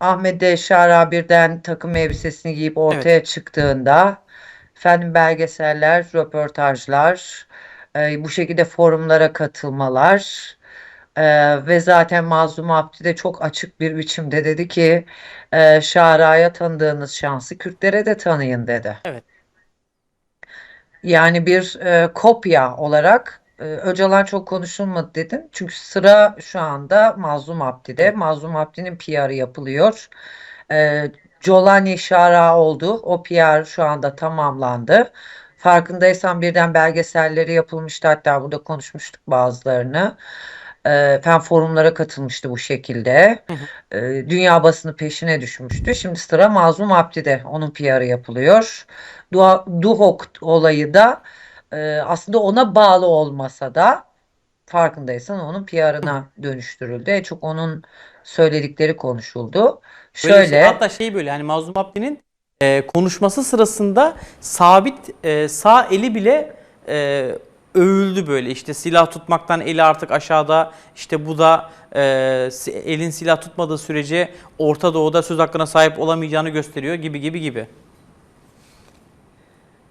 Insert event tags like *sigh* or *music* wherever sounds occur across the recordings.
Ahmet de Şara birden takım elbisesini giyip ortaya çıktığında efendim belgeseller, röportajlar, e, bu şekilde forumlara katılmalar e, ve zaten Mazlum Abdi de çok açık bir biçimde dedi ki e, Şara'ya tanıdığınız şansı Kürtlere de tanıyın dedi. Evet. Yani bir e, kopya olarak e, Öcalan çok konuşulmadı dedim. Çünkü sıra şu anda Mazlum Abdi'de. Mazlum Abdi'nin PR'ı yapılıyor. E, Colani Şara oldu. O PR şu anda tamamlandı. Farkındaysan birden belgeselleri yapılmıştı. Hatta burada konuşmuştuk bazılarını. E, fen forumlara katılmıştı bu şekilde. Hı hı. E, dünya basını peşine düşmüştü. Şimdi sıra Mazlum Abdi'de. Onun PR'ı yapılıyor. Duhok olayı da e, aslında ona bağlı olmasa da farkındaysan onun PR'ına dönüştürüldü. Çok onun söyledikleri konuşuldu. Böyle şey, Şöyle hatta şey böyle hani Mazlum Abdi'nin e, konuşması sırasında sabit e, sağ eli bile e, övüldü böyle işte silah tutmaktan eli artık aşağıda işte bu da e, elin silah tutmadığı sürece Orta Doğu'da söz hakkına sahip olamayacağını gösteriyor gibi gibi gibi.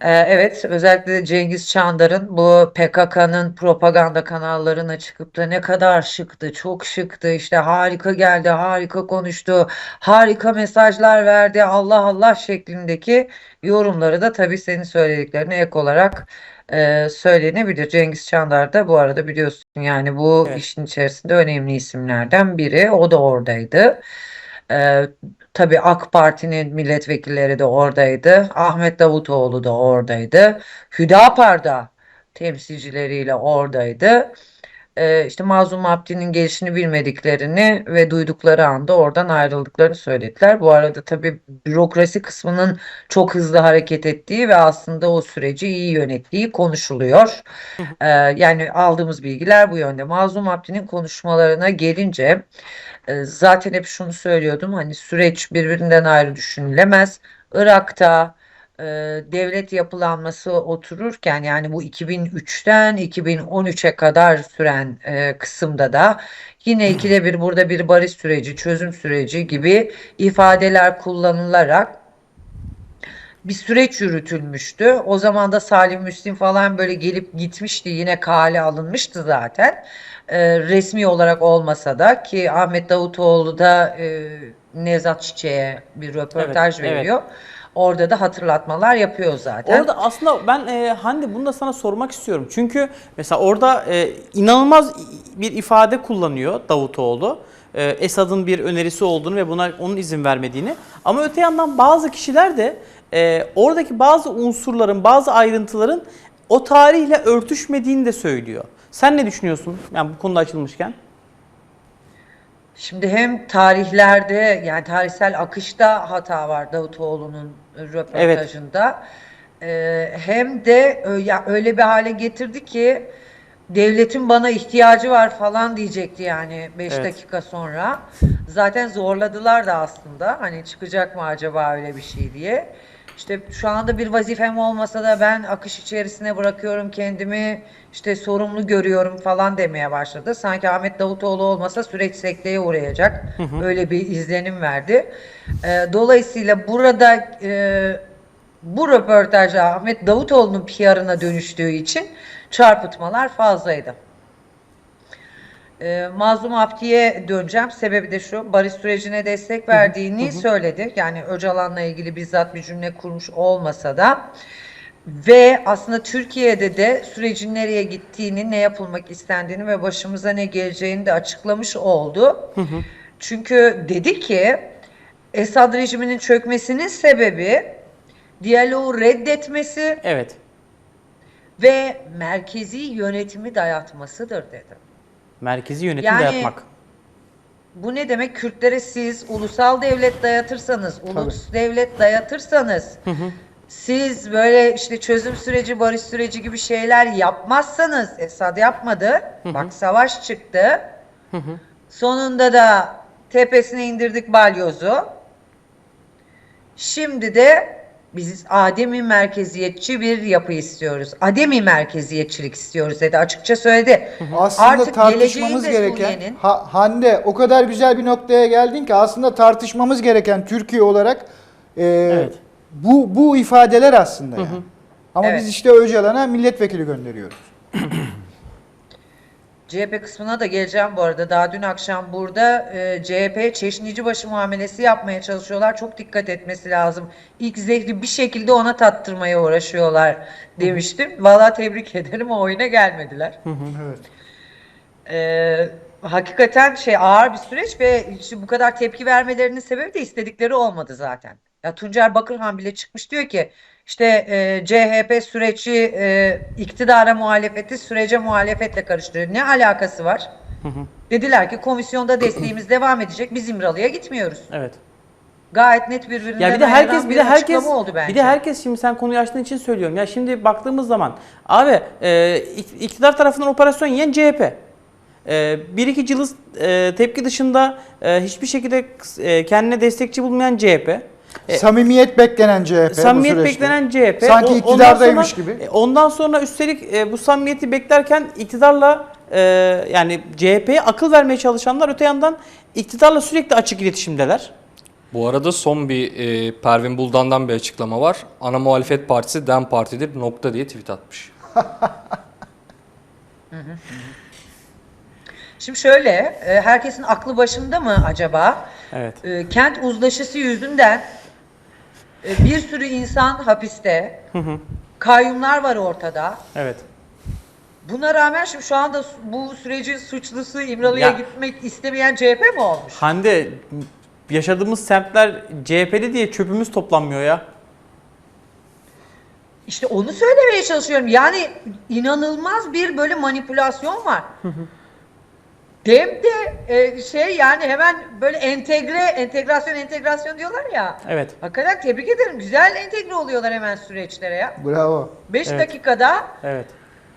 Ee, Evet, özellikle Cengiz Çandar'ın bu PKK'nın propaganda kanallarına çıkıp da ne kadar şıktı, çok şıktı, işte harika geldi, harika konuştu, harika mesajlar verdi, Allah Allah şeklindeki yorumları da tabii senin söylediklerine ek olarak e, söylenebilir. Cengiz Çandar da bu arada biliyorsun yani bu Evet. işin içerisinde önemli isimlerden biri. O da oradaydı. Ee, tabii AK Parti'nin milletvekilleri de oradaydı. Ahmet Davutoğlu da oradaydı. Hüdapar da temsilcileriyle oradaydı. Ee, işte Mazlum Abdi'nin gelişini bilmediklerini ve duydukları anda oradan ayrıldıklarını söylediler. Bu arada tabii bürokrasi kısmının çok hızlı hareket ettiği ve aslında o süreci iyi yönettiği konuşuluyor. Ee, yani aldığımız bilgiler bu yönde. Mazlum Abdi'nin konuşmalarına gelince e, Zaten hep şunu söylüyordum hani süreç birbirinden ayrı düşünülemez. Irak'ta e, devlet yapılanması otururken yani bu 2003'ten 2013'e kadar süren e, kısımda da yine ikide bir burada bir barış süreci, çözüm süreci gibi ifadeler kullanılarak bir süreç yürütülmüştü. O zaman da Salim Müslim falan böyle gelip gitmişti. Yine kale alınmıştı zaten. Ee, resmi olarak olmasa da ki Ahmet Davutoğlu da e, Nevzat Çiçek'e bir röportaj Evet, evet. Orada da hatırlatmalar yapıyor zaten. Orada aslında ben e, Hande bunu da sana sormak istiyorum. Çünkü mesela orada e, inanılmaz bir ifade kullanıyor Davutoğlu. E, Esad'ın bir önerisi olduğunu ve buna onun izin vermediğini. Ama öte yandan bazı kişiler de e, oradaki bazı unsurların, bazı ayrıntıların o tarihle örtüşmediğini de söylüyor. Sen ne düşünüyorsun? Yani bu konuda açılmışken. Şimdi hem tarihlerde yani tarihsel akışta hata var Davutoğlu'nun röportajında. Ee, hem de ya öyle bir hale getirdi ki devletin bana ihtiyacı var falan diyecekti yani 5 Evet. dakika sonra. Zaten zorladılar da aslında hani çıkacak mı acaba öyle bir şey diye. İşte şu anda bir vazifem olmasa da ben akış içerisine bırakıyorum kendimi işte sorumlu görüyorum falan demeye başladı. Sanki Ahmet Davutoğlu olmasa süreç sekteye uğrayacak. Öyle bir izlenim verdi. Ee, dolayısıyla burada e, bu röportajda Ahmet Davutoğlu'nun PR'ına dönüştüğü için çarpıtmalar fazlaydı. Ee, Mazlum Abdi'ye döneceğim. Sebebi de şu, barış sürecine destek verdiğini söyledi. Yani Öcalan'la ilgili bizzat bir cümle kurmuş olmasa da ve aslında Türkiye'de de sürecin nereye gittiğini, ne yapılmak istendiğini ve başımıza ne geleceğini de açıklamış oldu. Çünkü dedi ki Esad rejiminin çökmesinin sebebi diyaloğu reddetmesi Evet. ve merkezi yönetimi dayatmasıdır dedi. Merkezi yönetim Yani- dayatmak. Bu ne demek? Kürtlere siz ulusal devlet dayatırsanız, ulus devlet dayatırsanız, siz böyle işte çözüm süreci, barış süreci gibi şeyler yapmazsanız, Esad yapmadı, bak savaş çıktı, sonunda da tepesine indirdik balyozu, şimdi de Biz ademi merkeziyetçi bir yapı istiyoruz. Ademi merkeziyetçilik istiyoruz dedi. Açıkça söyledi. Aslında Artık tartışmamız gereken Ha- Hande o kadar güzel bir noktaya geldin ki aslında tartışmamız gereken Türkiye olarak e, bu bu ifadeler aslında yani. Ama Evet. biz işte Öcalan'a milletvekili gönderiyoruz. *clears throat* CHP kısmına da geleceğim bu arada. Daha dün akşam burada e, CHP çeşnicibaşı muamelesi yapmaya çalışıyorlar. Çok dikkat etmesi lazım. İlk zehri bir şekilde ona tattırmaya uğraşıyorlar demiştim. Vallahi tebrik *laughs* ederim o oyuna gelmediler. Evet. Ee, hakikaten şey ağır bir süreç ve işte bu kadar tepki vermelerinin sebebi de istedikleri olmadı zaten. Ya Tuncer Bakırhan bile çıkmış diyor ki işte e, CHP süreci e, iktidara muhalefeti sürece muhalefetle karıştırıyor. Ne alakası var? Dediler ki komisyonda desteğimiz devam edecek. Biz İmralı'ya gitmiyoruz. Evet. Gayet net birbirinden Ya bir de herkes bir bir de herkes oldu bence. bir de herkes şimdi sen konuyu açtığın için söylüyorum. Ya şimdi baktığımız zaman abi e, ik- iktidar tarafından operasyon yiyen CHP. E, bir iki cılız e, tepki dışında e, hiçbir şekilde e, kendine destekçi bulmayan CHP. E, Samimiyet beklenen CHP bu samimiyet süreçte. beklenen CHP. Sanki O- ondan iktidardaymış sonra- gibi. e, Ondan sonra üstelik e, bu samimiyeti beklerken iktidarla e, yani CHP'ye akıl vermeye çalışanlar öte yandan iktidarla sürekli açık iletişimdeler. Bu arada son bir e, Pervin Buldan'dan bir açıklama var. Ana muhalefet partisi DEM Parti'dir nokta diye tweet atmış. *laughs* Şimdi şöyle, e, herkesin aklı başında mı acaba? Evet. E, kent uzlaşısı yüzünden bir sürü insan hapiste, kayyumlar var ortada. Evet. Buna rağmen şimdi şu anda bu sürecin suçlusu İmralı'ya Ya- gitmek istemeyen CHP mi olmuş? Hande yaşadığımız semtler CHP'li diye çöpümüz toplanmıyor ya. İşte onu söylemeye çalışıyorum. Yani inanılmaz bir böyle manipülasyon var. Dem de e, şey yani hemen böyle entegre, entegrasyon entegrasyon diyorlar ya. Evet. Hakikaten tebrik ederim. Güzel entegre oluyorlar hemen süreçlere ya. Bravo. 5 Evet. dakikada Evet.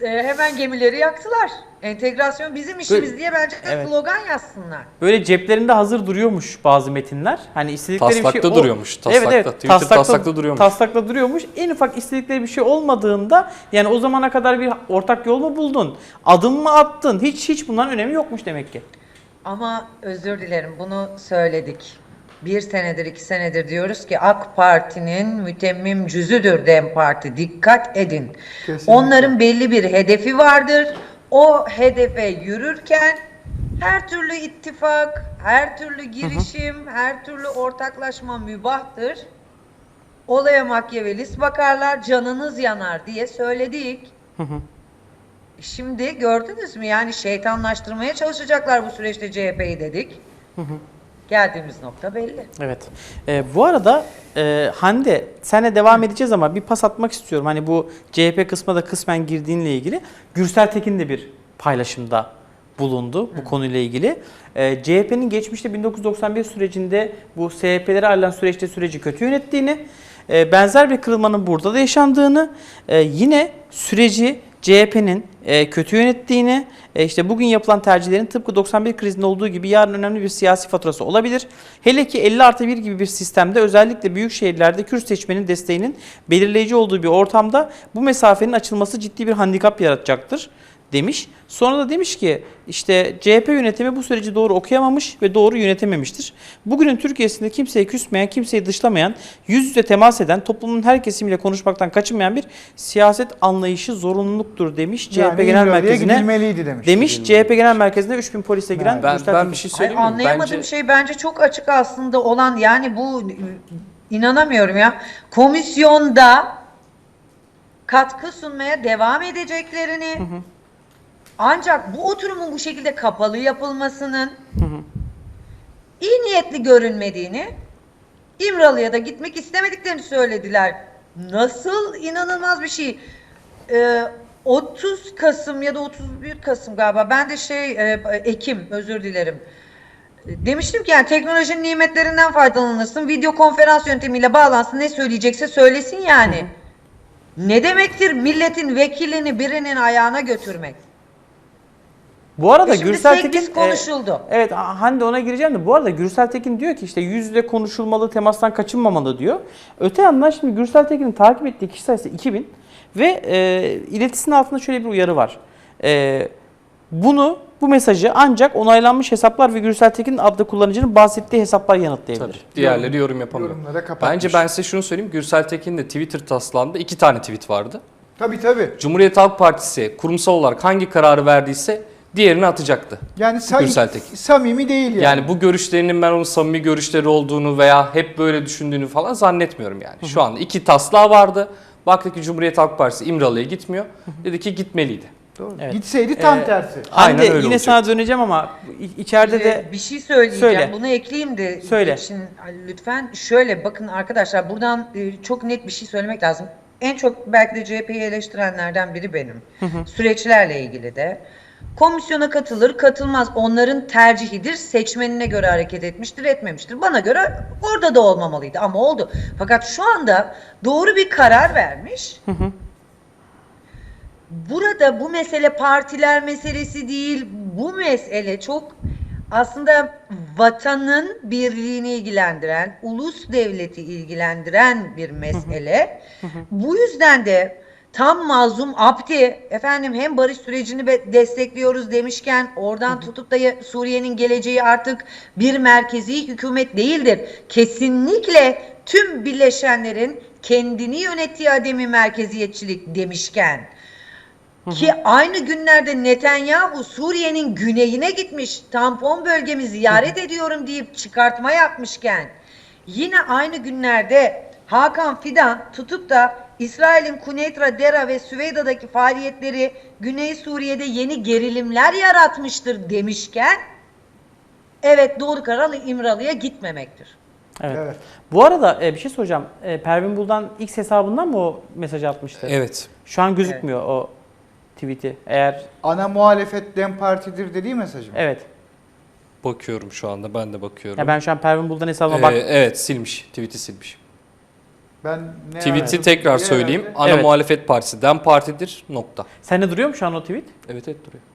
e, hemen gemileri yaktılar. Entegrasyon bizim işimiz diye bence de Evet. slogan yazsınlar. Böyle ceplerinde hazır duruyormuş bazı metinler. Hani istedikleri bir şey Taslakta duruyormuş, taslakta. Twitter taslakta duruyormuş. Taslakta duruyormuş. En ufak istedikleri bir şey olmadığında yani o zamana kadar bir ortak yol mu buldun? Adım mı attın? Hiç hiç bunların önemi yokmuş demek ki. Ama özür dilerim bunu söyledik. Bir senedir iki senedir diyoruz ki AK Parti'nin mütemmim cüzüdür DEM Parti. Dikkat edin. Kesinlikle. Onların belli bir hedefi vardır. O hedefe yürürken her türlü ittifak, her türlü girişim, her türlü ortaklaşma mübahtır. Olaya makyavelist bakarlar, canınız yanar diye söyledik. Şimdi gördünüz mü yani şeytanlaştırmaya çalışacaklar bu süreçte CHP'yi dedik. Geldiğimiz nokta belli. Evet. Ee, bu arada e, Hande senle devam edeceğiz ama bir pas atmak istiyorum. Hani bu CHP kısmına da kısmen girdiğinle ilgili. Gürsel Tekin de bir paylaşımda bulundu bu konuyla ilgili. Ee, CHP'nin geçmişte 1991 sürecinde bu SHP'lere ayrılan süreçte süreci kötü yönettiğini, e, benzer bir kırılmanın burada da yaşandığını, e, yine süreci CHP'nin e, kötü yönettiğini, e, işte bugün yapılan tercihlerin tıpkı 91 krizinde olduğu gibi yarın önemli bir siyasi faturası olabilir. Hele ki 50 artı 1 gibi bir sistemde özellikle büyük şehirlerde Kürt seçmenin desteğinin belirleyici olduğu bir ortamda bu mesafenin açılması ciddi bir handikap yaratacaktır demiş. Sonra da demiş ki işte CHP yönetimi bu süreci doğru okuyamamış ve doğru yönetememiştir. Bugünün Türkiye'sinde kimseye küsmeyen, kimseyi dışlamayan, yüz yüze temas eden, toplumun her kesimiyle konuşmaktan kaçınmayan bir siyaset anlayışı zorunluluktur demiş Yani CHP Genel Merkezi'ne. demiş. Demiş CHP Genel Merkezi'ne 3000 polisle giren Ben, Gürsel ben Tekin. bir şey söyleyeyim mi? anlayamadığım Bence şey bence çok açık aslında olan yani bu inanamıyorum ya. Komisyonda katkı sunmaya devam edeceklerini ancak bu oturumun bu şekilde kapalı yapılmasının iyi niyetli görünmediğini İmralı'ya da gitmek istemediklerini söylediler. Nasıl inanılmaz bir şey. Ee, 30 Kasım ya da 31 Kasım galiba. Ben de şey e, Ekim özür dilerim. Demiştim ki yani teknolojinin nimetlerinden faydalanırsın. Video konferans yöntemiyle bağlansın. Ne söyleyecekse söylesin yani. Ne demektir milletin vekilini birinin ayağına götürmek? Bu arada E şimdi Gürsel Tekin e, konuşuldu. evet Hande ona gireceğim de bu arada Gürsel Tekin diyor ki işte yüzle konuşulmalı, temastan kaçınmamalı diyor. Öte yandan şimdi Gürsel Tekin'in takip ettiği kişi sayısı 2000 ve e, iletisinin altında şöyle bir uyarı var. E, bunu bu mesajı ancak onaylanmış hesaplar ve Gürsel Tekin adlı kullanıcının bahsettiği hesaplar yanıtlayabilir. Tabii. Diğerleri yorum yapamıyor. Bence ben size şunu söyleyeyim. Gürsel Tekin'in de Twitter taslağında iki tane tweet vardı. Tabii tabii. Cumhuriyet Halk Partisi kurumsal olarak hangi kararı verdiyse diğerini atacaktı. Yani Tekin. samimi değil yani. Yani bu görüşlerinin ben onun samimi görüşleri olduğunu veya hep böyle düşündüğünü falan zannetmiyorum yani. Şu anda iki taslağı vardı. Baktı ki Cumhuriyet Halk Partisi İmralı'ya gitmiyor. Dedi ki gitmeliydi. Doğru. Evet. Gitseydi tam Ee, tersi. Hande öyle yine olacak. sana döneceğim ama içeride de Ee, bir şey söyleyeceğim. Söyle. Bunu ekleyeyim de Söyle. için lütfen. Şöyle bakın arkadaşlar buradan e, çok net bir şey söylemek lazım. En çok belki de CHP'yi eleştirenlerden biri benim. Süreçlerle ilgili de. Komisyona katılır, katılmaz. Onların tercihidir. Seçmenine göre hareket etmiştir, etmemiştir. Bana göre orada da olmamalıydı ama oldu. Fakat şu anda doğru bir karar vermiş. Burada bu mesele partiler meselesi değil. Bu mesele çok aslında vatanın birliğini ilgilendiren, ulus devleti ilgilendiren bir mesele. Bu yüzden de tam mazlum Abdi efendim hem barış sürecini destekliyoruz demişken oradan tutup da Suriye'nin geleceği artık bir merkezi hükümet değildir. Kesinlikle tüm birleşenlerin kendini yönettiği ademi merkeziyetçilik demişken ki aynı günlerde Netanyahu Suriye'nin güneyine gitmiş, tampon bölgemi ziyaret ediyorum deyip çıkartma yapmışken, yine aynı günlerde Hakan Fidan tutup da İsrail'in Kuneitra, Dera ve Süveyda'daki faaliyetleri Güney Suriye'de yeni gerilimler yaratmıştır demişken, evet doğru karar İmralı'ya gitmemektir. Evet. Evet. Bu arada e, bir şey soracağım. E, Pervin Buldan X hesabından mı o mesajı atmıştı? Evet. Şu an gözükmüyor o tweet'i. Eğer Ana muhalefet Dem Parti'dir dediği mesajı mı? evet. Bakıyorum şu anda. Ben de bakıyorum. Ya ben şu an Pervin Buldan hesabına Ee, bak. evet silmiş. Tweet'i silmiş. Ben ne Tweet'i aradım? tekrar Bir söyleyeyim. Ana Evet. muhalefet partisi Dem Parti'dir. Nokta. Sende duruyor mu şu an o tweet? Evet evet duruyor.